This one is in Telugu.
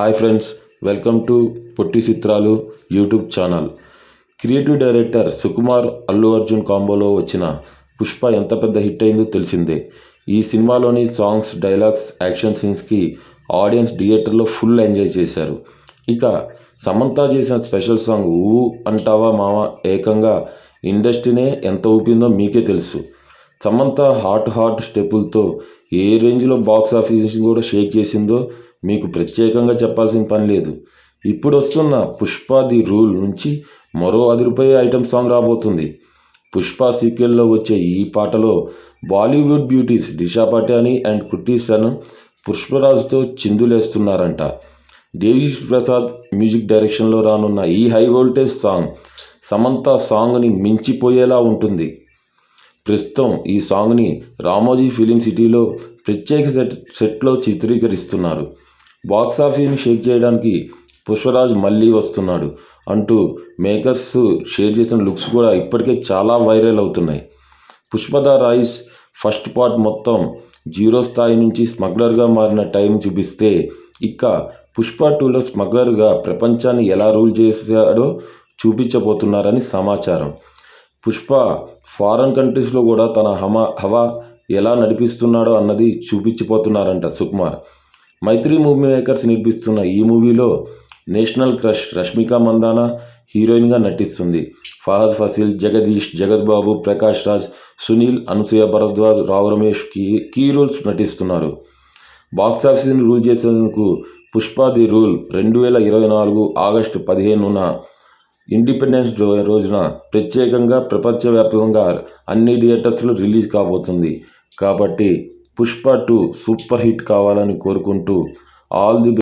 హాయ్ ఫ్రెండ్స్ వెల్కమ్ టు పొట్టి చిత్రాలు YouTube channel. Creative director Sukumar Allu Arjun కాంబోలో వచ్చిన పుష్ప ఎంత పెద్ద హిట్ అయిందో తెలిసిందే. ఈ సినిమాలోని సాంగ్స్ డైలాగ్స్ యాక్షన్ సీన్స్కి ఆడియన్స్ థియేటర్లో ఫుల్ ఎంజాయ్ చేశారు. ఇక సమంత చేసిన స్పెషల్ సాంగ్ ఊ అంటావా మామ ఏకంగా ఇండస్ట్రీనే ఎంత ఊపిందో మీకే తెలుసు. సమంత హాట్ హాట్ స్టెప్పులతో ఏ రేంజ్లో బాక్స్ ఆఫీస్ కూడా షేక్ చేసిందో మీకు ప్రత్యేకంగా చెప్పాల్సిన పని లేదు. ఇప్పుడు వస్తున్న పుష్ప ది రూల్ నుంచి మరో అదిరిపోయే ఐటమ్ సాంగ్ రాబోతుంది. పుష్ప సీక్వెల్లో వచ్చే ఈ పాటలో Bollywood beauties Disha Patani and Kriti Sanon పుష్పరాజుతో చిందులేస్తున్నారంట. దేవి ప్రసాద్ మ్యూజిక్ డైరెక్షన్లో రానున్న ఈ హై వోల్టేజ్ సాంగ్ సమంత సాంగ్ని మించిపోయేలా ఉంటుంది. ప్రస్తుతం ఈ సాంగ్ని రామోజీ ఫిలిం సిటీలో ప్రత్యేక సెట్ సెట్లో చిత్రీకరిస్తున్నారు. బాక్స్ ఆఫీస్ని షేక్ చేయడానికి పుష్పరాజ్ మళ్ళీ వస్తున్నాడు అంటూ మేకర్స్ షేర్ చేసిన లుక్స్ కూడా ఇప్పటికే చాలా వైరల్ అవుతున్నాయి. పుష్పద రాయిస్ ఫస్ట్ పార్ట్ మొత్తం జీరో స్థాయి నుంచి స్మగ్లర్గా మారిన టైం చూపిస్తే ఇక పుష్ప టూలో స్మగ్లర్గా ప్రపంచాన్ని ఎలా రూల్ చేశాడో చూపించబోతున్నారని సమాచారం. పుష్ప ఫారెన్ కంట్రీస్లో కూడా తన హమా హవా ఎలా నడిపిస్తున్నాడో అన్నది చూపించిపోతున్నారంట సుకుమార్. మైత్రి మూవీ మేకర్స్ నిర్మిస్తున్న ఈ మూవీలో నేషనల్ క్రష్ రష్మిక మందాన హీరోయిన్గా నటిస్తుంది. Fahadh Faasil Jagadish Jagath Babu Prakash Raj Sunil Anasuya Bharadwaj Rao Ramesh key key roles నటిస్తున్నారు. బాక్స్ ఆఫీస్ని రూల్ చేసేందుకు పుష్ప ది రూల్ రెండు వేల ఇరవై నాలుగు ఆగస్టు పదిహేనున ఇండిపెండెన్స్ రోజున ప్రత్యేకంగా ప్రపంచవ్యాప్తంగా అన్ని థియేటర్స్లో రిలీజ్ కాబోతుంది. కాబట్టి పుష్ప టూ సూపర్ హిట్ కావాలని కోరుకుంటూ ఆల్ ది